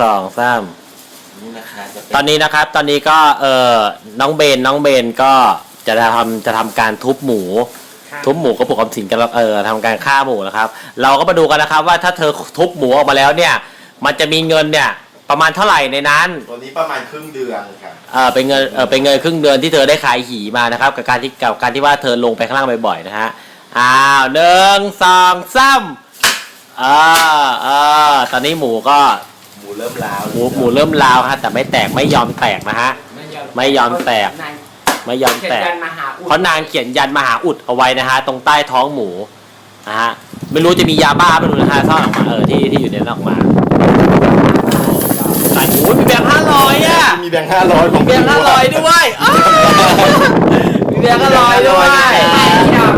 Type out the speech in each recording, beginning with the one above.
สองสามนี่นะคะจะเป็นตอนนี้นะครับ ตอนนี้ก็เออน้องเบนน้องเบนก็จะทำจะทำการทุบหมู ทุบหมูกระปุกออมสินกันแล้วเออทำการฆ่าหมูนะครับ เราก็มาดูกันนะครับ ว่าถ้าเธอทุบหมูออกมาแล้วเนี่ย มันจะมีเงินเนี่ยประมาณเท่าไหร่ในนั้น ตัวนี้ประมาณครึ่งเดือนค่ะเออเป็นเงินเออเป็นเงินครึ่งเดือนที่เธอได้ขายหีมานะครับกับการที่กับการที่ว่าเธอลงไปข้างล่างบ่อยๆนะฮะอ้าวหนึ่งสองสามเออเออตอนนี้หมูก็หมู เริ่มล้าวหมูหมูเริ่มลาวฮะแต่ไม่แตกไม่ยอมแตกนะฮะ ไม่ยอมแตก ไม่ยอมเขียนแตกยันมาหาอุดเพราะนางเขียนยันมหาอุดเอาไว้นะฮะ ตรงใต้ท้องหมูนะฮะไม่รู้จะมียาบ้าไม่รู้นะฮะซ่อนออกมาเออที่ที่อยู่ในนั้นออกมาใส่โอ้ยมีแบงค์ห้าร้อยอะมีแบงค์ห้าร้อยของมีแบงค์ห้าร้อยด้วยอ้าวมีแบงค์ห้าร้อยด้วยไปที่ดอก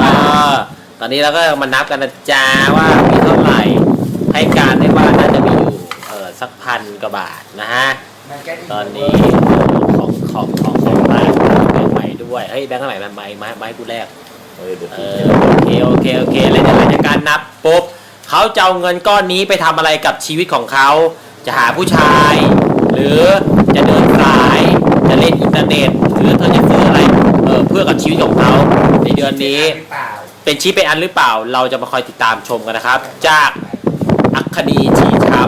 เออตอนนี้เราก็มานับกันนะจ๊ะว่ามีเท่าไหร่ ให้การได้ว่าน่าจะมีอยู่เออสัก พันกว่าบาทนะฮะมันก็ดีตอนนี้ของของของของมาแบงค์ใหม่ด้วย เฮ้ยแบงค์เท่าไหร่มาใหม่มามาให้กูแลกเออเดี๋ยวเออโอเคโอเคโอเคแล้วจากหลังจากการนับปุ๊บเขาจะเอาเงินก้อนนี้ไปทำอะไรกับชีวิตของเขา จะหาผู้ชาย หรือจะเดินสายจะเล่นอินเทอร์เน็ตหรือเธอจะซื้ออะไรเออเพื่อกับชีวิตของเขาในเดือนนี้หรือเปล่าเป็นชี้เป็นอันหรือเปล่า เราจะมาคอยติดตามชมกันนะครับ จากอัคคดีชีช้ำรายงาน